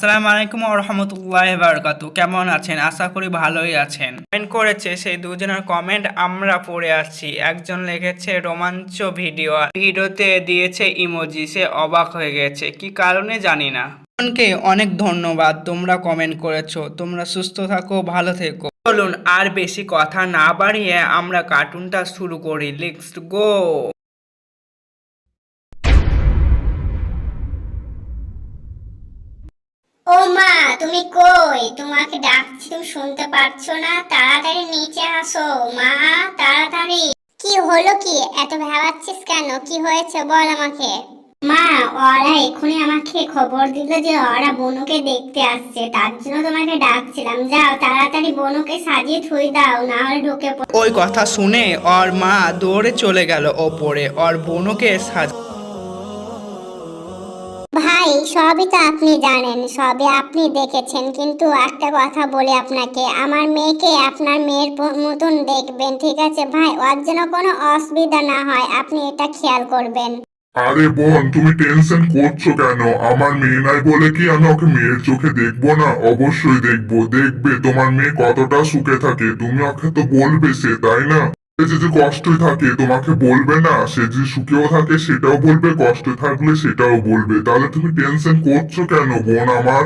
আসসালামু আলাইকুম রহমতুল্লাহ বারকাতু কেমন আছেন? আশা করি ভালোই আছেন। কমেন্ট করেছে সেই দুজনের কমেন্ট, আমরা পড়ে আসছি একজন লিখেছে, রোমাঞ্চ ভিডিও। ভিডিওতে দিয়েছে ইমোজি, সে অবাক হয়ে গেছে। কি কারণে জানি না। কে অনেক ধন্যবাদ, তোমরা কমেন্ট করেছ। তোমরা সুস্থ থাকো, ভালো থেকো। চলুন আর বেশি কথা না বাড়িয়ে আমরা কার্টুনটা শুরু করি। লেটস গো ও মা, তুমি কই? তোমাকে ডাকছি, তুমি শুনতে না? তাড়াতাড়ি নিচে আসো। মা, তাড়াতাড়ি। কি হলো কি? এত কেন? কি হয়েছে বল আমাকে। মা, ওরা এখনই আমাকে খবর দিল যে ওরা বনুকে দেখতে আসছে। তার জন্য তোমাকে ডাকছিলাম। যাও, তাড়াতাড়ি বনুকে সাজিয়ে থুই দাও, না হলে ঢুকে ওই কথা শুনে ওর মা দৌড়ে চলে গেল ওপরে। ওর বোনকে সাজ ভাই সবই তো আপনি জানেন, সবই আপনি দেখেছেন। কিন্তু একটা কথা বলি আপনাকে, আমার মেয়েকে আপনার মেয়ের মতন দেখবেন, ঠিক আছে? ভাই, ওর যেন কোনো অসুবিধা না হয়, আপনি এটা খেয়াল করবেন। আরে বোন, তুমি টেনশন করছ কেন? আমার মেয়ে নাই বলে কি আমি ওকে মেয়ের চোখে দেখব না? অবশ্যই দেখব, দেখবে, তোমার মেয়ে কতটা সুখে থাকে, তুমি ওকে তো বলবে সে, তাই না? যে যে কষ্টই থাকে, তোমাকে বলবে না, সে যে সুখেও থাকে, সেটাও বলবে, কষ্ট থাকলে সেটাও বলবে। তাহলে তুমি টেনশন করছ কেন, বোন আমার?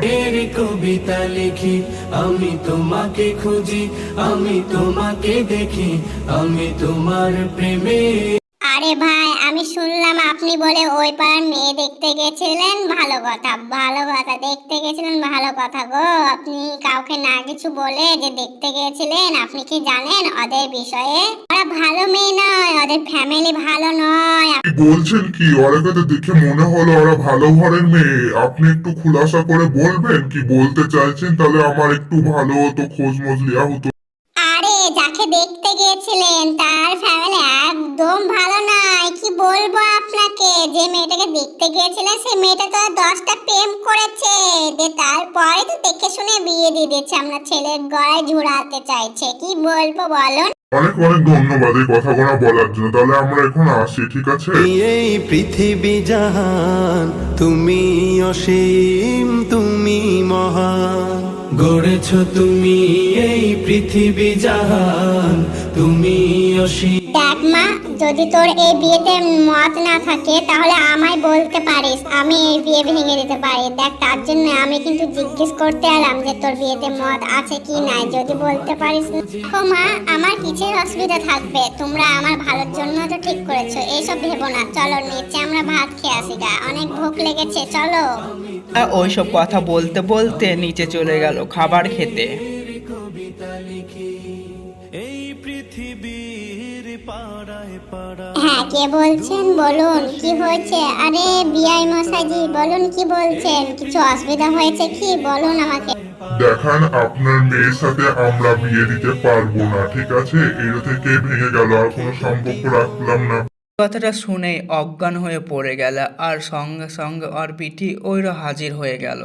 কবিতা লিখি, আমি তোমাকে খুঁজি, আমি তোমাকে দেখি, আমি তোমার প্রেমে আরে ভাই আমি শুনলাম আপনি বলে ওই পাড়ার মেয়ে দেখতে গেছিলেন। ভালো কথা ভালো কথা দেখতে গেছিলেন ভালো কথা গো। আপনি কাউকে না কিছু বলে যে দেখতে গেছিলেন আপনি কি জানেন ওদের বিষয়ে? ওরা ভালো মেয়ে নয় ওদের ফ্যামিলি ভালো নয়। কি বলছেন কি? ওরাকে তো দেখে মনে হলো ওরা ভালো ঘরের মেয়ে আপনি একটু খুলাসা করে বলবেন কি? বলতে চাইছেন তাহলে আমার একটু ভালো হতো খোঁজ মোজ লিয়া হতো। আরে যাকে দেখতে গিয়েছিলেন তার ফ্যামিলি একদম ভালো বলব আপনাকে যে মেয়েটাকে দেখতে গিয়েছিলেন সেই মেয়েটা তো দশটা প্রেম করেছে। যে তারপরে তো দেখে শুনে বিয়ে দিয়ে দিয়েছে। আমরা ছেলের গলায় ঝুড়াতে চাইছে। কি বলব বলুন? অনেক অনেক ধন্যবাদ এই কথাগুলো বলার জন্য। তাহলে আমরা এখন আসি ঠিক আছে? এই পৃথিবী জাহান তুমি অসীম তুমি মহান। গড়েছ তুমি এই পৃথিবী জাহান তুমি অসীম। মা, যদি তোর এই বিয়েতে মত না থাকে, তাহলে আমায় বলতে পারিস, আমি এই বিয়ে ভেঙে দিতে পারি। দেখ, তার জন্য আমি কিন্তু জিজ্ঞেস করতে এলাম যে তোর বিয়েতে মত আছে কি নাই, যদি বলতে পারিস ও মা, আমার কিসের অসুবিধা থাকবে, তোমরা আমার ভালোর জন্য তো ঠিক করেছ, এইসব ভেবো না। চলো, নিচে আমরা ভাত খেয়ে আসি গা, অনেক ভুখ লেগেছে, চলো। ওইসব কথা বলতে বলতে নিচে চলে গেল, খাবার খেতে। কবিতা লিখি এই পৃথিবীর পাড়ায় পাড়ায় হ্যাঁ কে বলছেন? বলুন কি হয়েছে? আরে বিআই মশাইজি বলুন কি বলছেন? কিছু অসুবিধা হয়েছে কি? বলুন আমাকে। দেখান আপনার মেয়ের সাথে আমরা বিয়ে দিতে পারব না ঠিক আছে? এর থেকে ভেঙে গেল আর কোনো সম্পর্ক রাখলাম না। কথাটা শুনেই অজ্ঞান হয়ে পড়ে গেল আর সঙ্গে সঙ্গে ওর পিঠি ওইরও হাজির হয়ে গেল।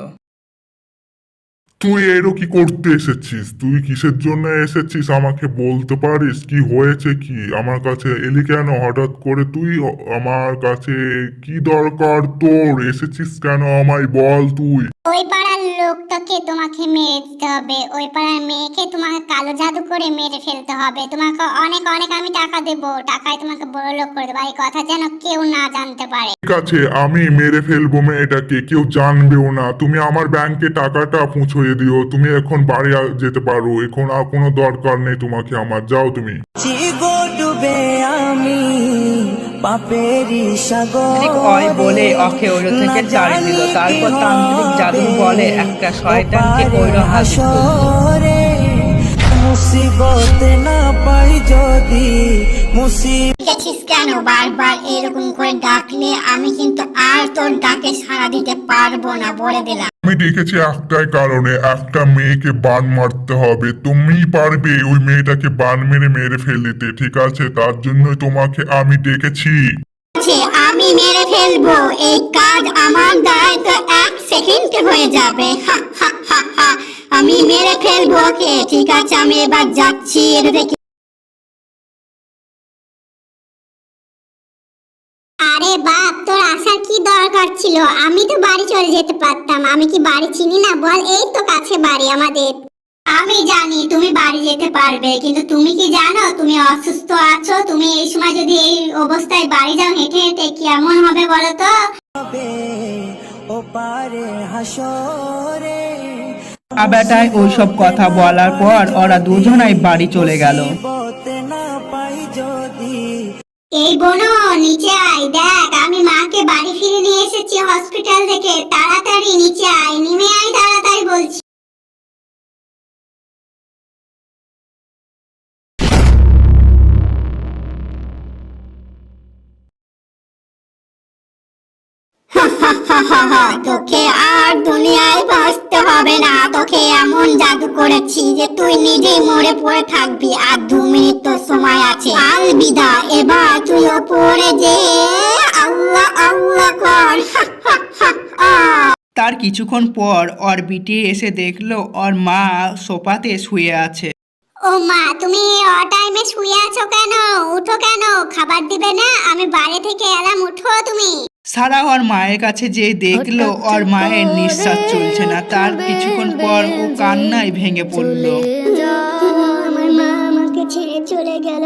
তুই এরও কি করতে এসেছিস? তুই কিসের জন্য এসেছিস? আমাকে বলতে পারিস কি হয়েছে কি? আমার কাছে এলি কেন? হঠাৎ করে তুই আমার কাছে কি দরকার তোর? এসেছিস কেন আমায় বল তুই? ওই পাড়ার লোকটাকে তোমাকে মেরে দিতে হবে। ওই পাড়ার মেয়েকে তোমাকে কালো জাদু করে মেরে ফেলতে হবে। তোমাকে অনেক অনেক আমি টাকা দেব। টাকায় তোমাকে বড় লোক করে দেবো। এই কথা যেন কেউ না জানতে পারে। ঠিক আছে আমি মেরে ফেলব মেয়েটাকে। কেউ জানবেও না। তুমি আমার ব্যাংকে টাকাটা পৌঁছয়ে দিও। তুমি এখন বাড়ি যেতে পারো। এখন আর কোনো দরকার নেই তোমাকে আমার। যাও তুমি। আমি পাপেরই ঠিক ওই বলে ওকে ওইর থেকে চাড়ি দিল। তারপর তান্ত্রিক জাদু বলে একটা শয়তানকে। মুসিবত না পাই যদি মুসিব দেখেছিস কেন? বারবার এরকম করে ডাকলে আমি কিন্তু আর তোর ডাকে সাড়া দিতে পারব না বলে দিলাম। আমি ডেকেছি একটাই কারণে একটা মেয়েকে বান মারতে হবে। তুমি পারবে ওই মেয়েটাকে বান মেরে মেরে ফেলতে ঠিক আছে? তার জন্যই তোমাকে আমি বলছে, আমি মেরে ফেলব। এই কাজ আমার দ্বারাই তো এক সেকেন্ডে হয়ে যাবে। আমি মেরে ফেলব ওকে ঠিক আছে? আমি এবার যাচ্ছি এটা আরে বাপ তোর আসার কি দরকার ছিল? আমি তো বাড়ি চলে যেতে পারতাম। আমি কি বাড়ি চিনি না? বল এই তো কাছে বাড়ি আমাদের। আমি জানি তুমি বাড়ি যেতে পারবে কিন্তু তুমি কি জানো? তুমি অসুস্থ আছো তুমি এই সময় যদি এই অবস্থায় বাড়ি যাও হেঁটে হেঁটে কেমন হবে বলো তো? হবে ও পারে আবেটায় ওইসব কথা বলার পর ওরা দুজনাই বাড়ি চলে গেল। এই বোনো নিচে আয় দেখ আমি মাকে বাড়ি ফিরে নিয়ে এসেছি হসপিটাল থেকে তাড়াতাড়ি নিচে আয় নেমে আয় তাড়াতাড়ি বলছি তোকে আর বাঁচতে হবে না। তোকে এমন জাদু করেছি যে তুই নিজেই মরে পড়ে থাকবি। আর দু মিনিট তোর সময় আছে। আল বিদা এবার তুই ওপরে যে। আল্লাহ আল্লাহ কর। তার কিছুক্ষণ পর ওর বিটি এসে দেখল ওর মা সোফাতে শুয়ে আছে। ও মা তুমি অ টাইমে শুয়ে আছো কেন? উঠো কেন? খাবার দিবে না? আমি বাড়ি থেকে এলাম উঠো তুমি। সারা ওর মায়ের কাছে যে দেখল ওর মায়ের নিঃশ্বাস চলছে না। তার কিছুক্ষণ পর ও কান্নায় ভেঙে পড়ল। আমার মা আমাকে ছেড়ে চলে গেল।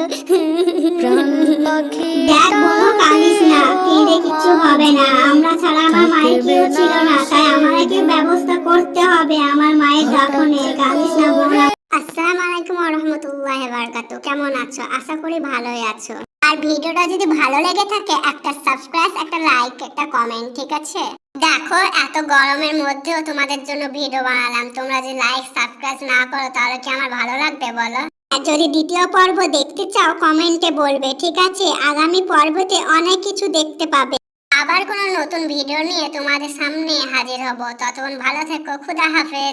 দেখ না কিছু হবে না। আমরা ছাড়া আমার মায়ের কেউ ছিল না তাই আমাদেরকে ব্যবস্থা করতে হবে। আমার মায়ের কাঁদিস না বোনা আসসালামু আলাইকুম রহমতুল্লাহ বারকাতু কেমন আছো? আশা করি ভালোই আছো। আর ভিডিওটা যদি ভালো লেগে থাকে, একটা সাবস্ক্রাইব একটা লাইক একটা কমেন্ট ঠিক আছে? দেখো, এত গরমের মধ্যেও তোমাদের জন্য ভিডিও বানালাম। তোমরা যদি লাইক সাবস্ক্রাইব না করো, তাহলে কি আমার ভালো লাগবে, বলো? যদি দ্বিতীয় পর্ব দেখতে চাও কমেন্টে বলবে, ঠিক আছে? আগামী পর্বতে অনেক কিছু দেখতে পাবে। আবার কোনো নতুন ভিডিও নিয়ে তোমাদের সামনে হাজির হব। ততক্ষণ ভালো থেকো, খুদা হাফেজ।